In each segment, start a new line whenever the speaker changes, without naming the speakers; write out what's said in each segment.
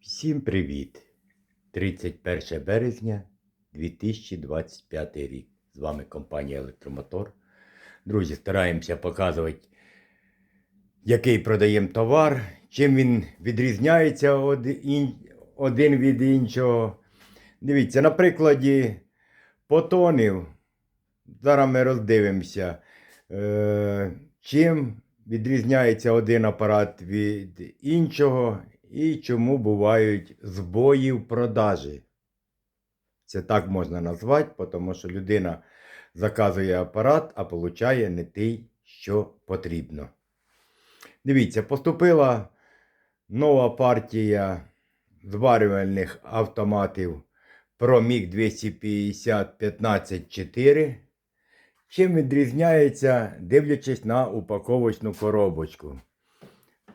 Всім привіт! 31 березня 2025 рік. З вами компанія Електромотор. Друзі, стараємося показувати, який продаємо товар, чим він відрізняється один від іншого. Дивіться, на прикладі потонів. Зараз ми роздивимося, е, чим відрізняється один апарат від іншого і чому бувають збої в продажі. Це так можна назвати, тому що людина заказує апарат, а получає не той, що потрібно. Дивіться, поступила нова партія зварювальних автоматів ProMIG 250 154. Чим відрізняється, дивлячись на упаковочну коробочку.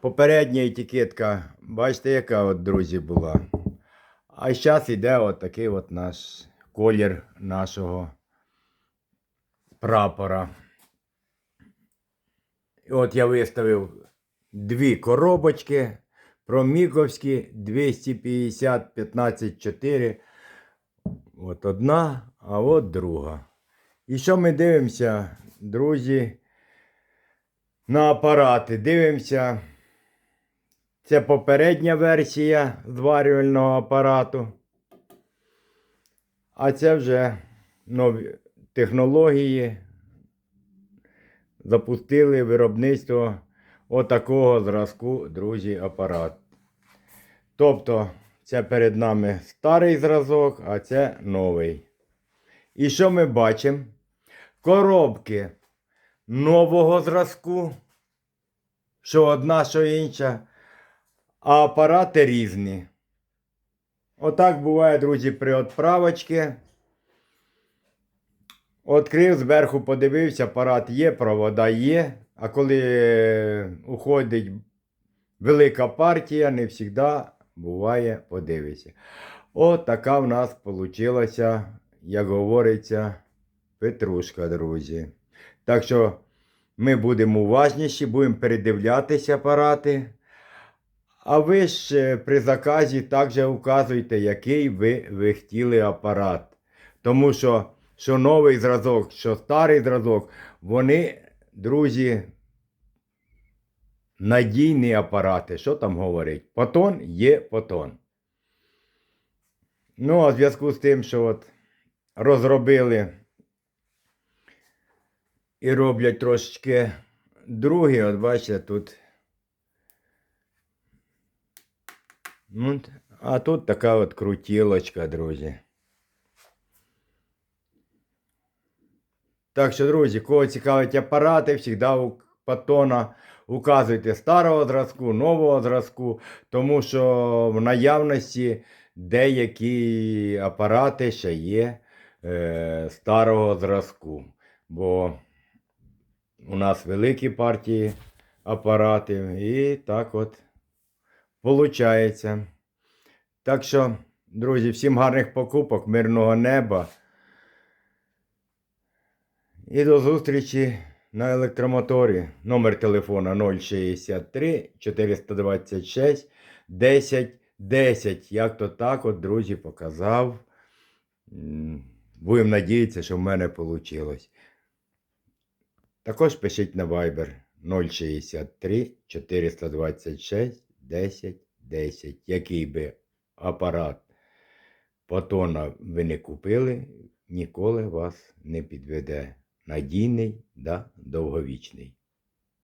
Попередня етикетка, бачите, яка от, друзі, була. А зараз йде от такий от наш колір нашого прапора. І от я виставив дві коробочки проміковські 250 15 4. От одна, а от друга. І що ми дивимося, друзі, на апарати? Дивимося. Це попередня версія зварювального апарату. А це вже нові технології. Запустили виробництво отакого зразку, друзі, апарат. Тобто, це перед нами старий зразок, а це новий. І що ми бачимо? Коробки нового зразку, що одна, що інша, а апарати різні. Отак буває, друзі, при відправочці. Открив, зверху подивився, апарат є, провода є. А коли е, уходить велика партія, не завжди буває, подивися. От така в нас вийшла, як говориться, петрушка, друзі. Так що ми будемо уважніші, будемо передивлятися апарати. А ви ж е, при заказі також указуйте, який ви, ви хотіли апарат. Тому що, що новий зразок, що старий зразок, вони, друзі, надійні апарати. Що там говорить? Потон є потон. Ну, а в зв'язку з тим, що от розробили і роблять трошечки другі, от бачите, тут. Ну, а тут така от крутілочка, друзі. Так що, друзі, кого цікавить апарати, завжди у патона указуйте старого зразку, нового зразку, тому що в наявності деякі апарати ще є е, старого зразку. Бо у нас великі партії апаратів і так от Получається. Так що, друзі, всім гарних покупок, мирного неба. І до зустрічі на електромоторі. Номер телефона 063 426 10 10. Як то так, от, друзі, показав. Будемо надіятися, що в мене вийшло. Також пишіть на Viber 063 426 10 10. Який би апарат Патона ви не купили, ніколи вас не підведе. Надійний да довговічний.